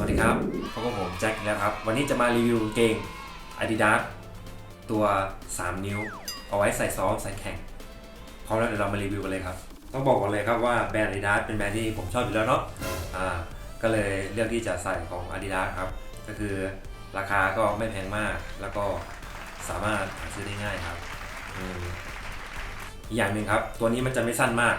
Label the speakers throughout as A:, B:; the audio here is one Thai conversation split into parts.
A: สวัสดีครับพบกับผมแจ็คอีกแล้วครับ วันนี้จะมารีวิวเกง Adidas ตัว 3 นิ้ว เอาไว้ใส่ซ้อมใส่แข่ง พร้อมแล้วเดี๋ยวเรามารีวิวกันเลยครับ ต้องบอกก่อนเลยครับว่าแบรนด์ Adidas เป็นแบรนด์ที่ผมชอบอยู่แล้วเนาะ อ่า ก็เลยเลือกที่จะใส่ของ Adidas ครับ ก็คือราคาก็ไม่แพงมาก แล้วก็สามารถหาซื้อได้ง่ายครับอืมอีกอย่างหนึ่งครับ ตัวนี้มันจะไม่สั้นมาก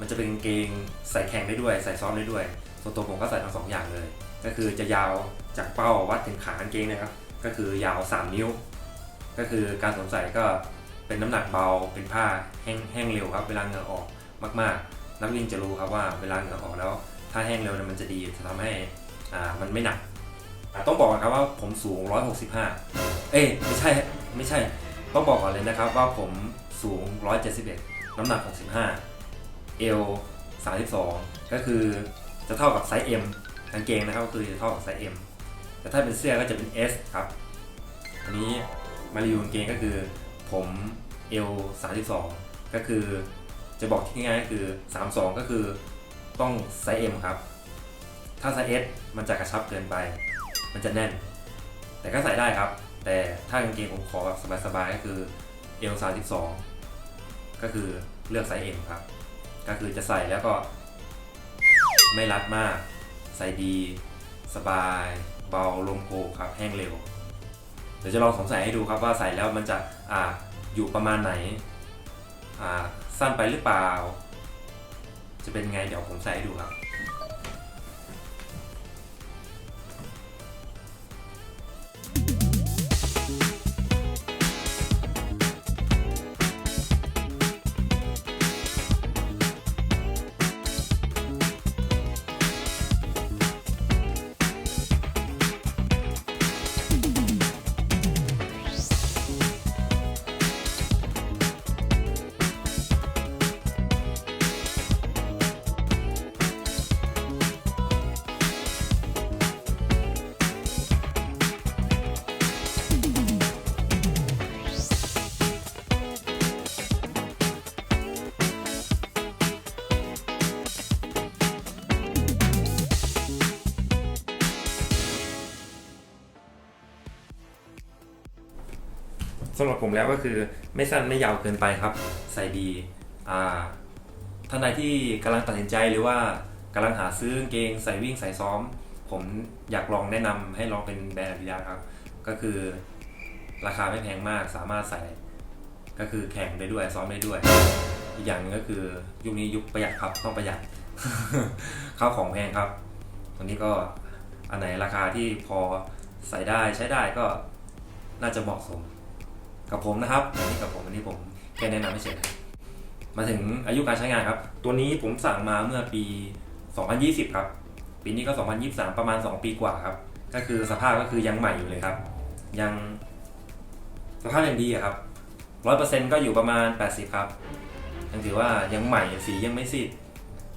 A: มันจะเป็นเกงใส่แข่งได้ด้วย ใส่ซ้อมได้ด้วยส่วนตัวผมก็ใส่ทั้งสองอย่างเลย ก็คือจะยาวจากเป้าวัดถึงขากางเกงนะครับ ก็คือยาว 3 นิ้ว ก็คือการสวมใส่ก็เป็นน้ำหนักเบาเป็นผ้าแห้งแห้งเร็วครับ เวลาเหงื่อออกมากๆ นักวิ่งจะรู้ครับว่าเวลาเหงื่อออกแล้ว ถ้าแห้งเร็วมันจะดีจะทำให้อ่ามันไม่หนักต้องบอกก่อนครับว่าผมสูง 165 เอ้ยไม่ใช่ไม่ใช่ ต้องบอกก่อนเลยนะครับว่าผมสูง 171 น้ำหนัก 65 เอว 32 ก็คือจะเท่ากับไซส์ M กางเกงนะครับก็คือจะเท่ากับไซส์ M แต่ถ้าเป็นเสื้อก็จะเป็น S ครับ อันนี้มารีวิวกางเกงก็คือผมเอว32 ก็คือจะบอกที่ง่ายๆก็คือ 32 ก็คือต้องไซส์ M ครับ ถ้าไซส์ S มันจะกระชับเกินไป มันจะแน่น แต่ก็ใส่ได้ครับ แต่ถ้ากางเกงผมขอแบบสบายๆก็คือเอว32 ก็คือเลือกไซส์ M ครับ ก็คือจะใส่แล้วก็ไม่รัดมาก ส่ดี สบาย เบาลมโกครับแห้งเร็ว เดี๋ยวจะลองสงสัยให้ดูครับว่าใส่แล้วมันจะอ่าอยู่ประมาณไหนอ่าสั้นไปหรือเปล่า จะเป็นไงเดี๋ยวผมใส่ให้ดูครับ สำหรับผมแล้วก็คือไม่สั้นไม่ยาวเกินไปครับ ใส่ดีอ่าท่านใดที่กำลังตัดสินใจหรือว่ากำลังหาซื้อกางเกงใส่วิ่งใส่ซ้อม ผมอยากลองแนะนำให้ลองเป็นแบรนด์ Adidas ครับ ก็คือราคาไม่แพงมากสามารถใส่ก็คือแข่งได้ด้วยซ้อมได้ด้วย อีกอย่างหนึงก็คือยุคนี้ยุคประหยัดครับต้องประหยัดข้าวของแพงครับวันนี้ก็อันไหนราคาที่พอใส่ได้ใช้ได้ก็น่าจะเหมาะสม กับผมนะครับอันนี้กับผมอันนี้ผมแค่แนะนำไม่เฉยครับมาถึงอายุการใช้งานครับ ตัวนี้ผมสั่งมาเมื่อปี 2020 ครับ ปีนี้ก็ 2023 ประมาณ 2 ปีกว่าครับ ก็คือสภาพก็คือยังใหม่อยู่เลยครับ ยังสภาพยังดีอะครับ100%ก็อยู่ประมาณ 80 ครับ ยังถือว่ายังใหม่สียังไม่ซีด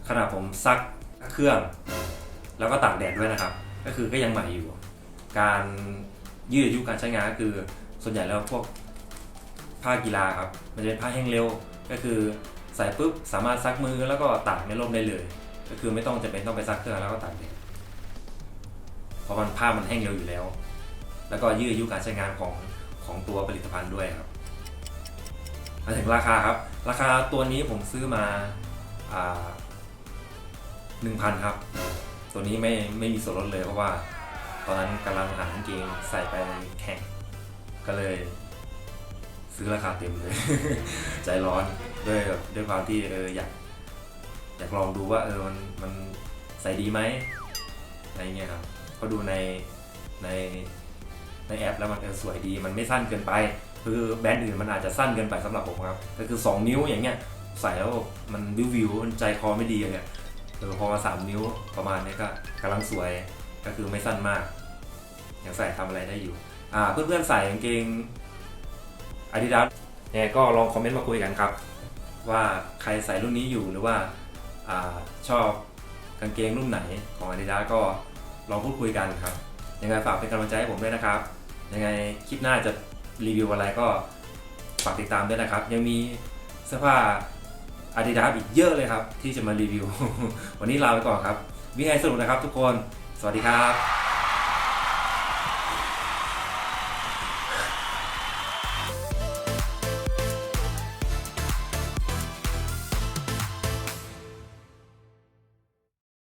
A: ขนาดผมซักเครื่อง แล้วก็ตากแดดด้วยนะครับ ก็คือก็ยังใหม่อยู่ การยืดอายุการใช้งานก็คือส่วนใหญ่แล้วพวก ผ้ากีฬาครับ มันจะเป็นผ้าแห้งเร็ว ก็คือใส่ปุ๊บสามารถซักมือแล้วก็ตากในร่มได้เลย ก็คือไม่ต้องจะเป็นต้องไปซักเครื่องแล้วก็ตากแดดเพราะมันผ้ามันแห้งเร็วอยู่แล้ว แล้วก็ยืดอายุการใช้งานของของตัวผลิตภัณฑ์ด้วยครับมาถึงราคาครับ ราคาตัวนี้ผมซื้อมาหนึ่งพันครับ ตัวนี้ไม่ไม่มีส่วนลดเลยเพราะว่า ตอนนั้นกำลังหากางเกงใส่ไปแข่งก็เลย ซื้อราคาเต็มเลย ใจร้อนด้วยแบบด้วยความที่เอออยากอยากลองดูว่าเออมันมันใส่ดีไหมอะไรเงี้ยครับก็ดูในในในแอปแล้วมันเออสวยดีมันไม่สั้นเกินไป คือแบรนด์อื่นมันอาจจะสั้นเกินไปสำหรับผมครับก็คือ 2 นิ้วอย่างเงี้ยใส่แล้วมันวิววิวมันใจคอไม่ดีอย่างเงี้ยเออพอมาสามนิ้วประมาณนี้ก็กำลังสวยก็คือไม่สั้นมากยังใส่ทำอะไรได้อยู่อ่าเพื่อนๆใส่กางเกง Adidas ยังไงก็ลองคอมเมนต์มาคุยกันครับ ว่าใครใส่รุ่นนี้อยู่หรือว่าอาชอบกางเกงรุ่นไหนของ Adidas ก็ลองพูดคุยกันครับ ยังไงฝากเป็นกำลังใจให้ผมด้วยนะครับ ยังไงคลิปหน้าจะรีวิวอะไรก็ฝากติดตามด้วยนะครับ ยังมีเสื้อผ้า Adidas อีกเยอะเลยครับ ที่จะมารีวิว วันนี้ลาไปก่อนครับ วิ่งให้สนุกนะครับทุกคน สวัสดีครับ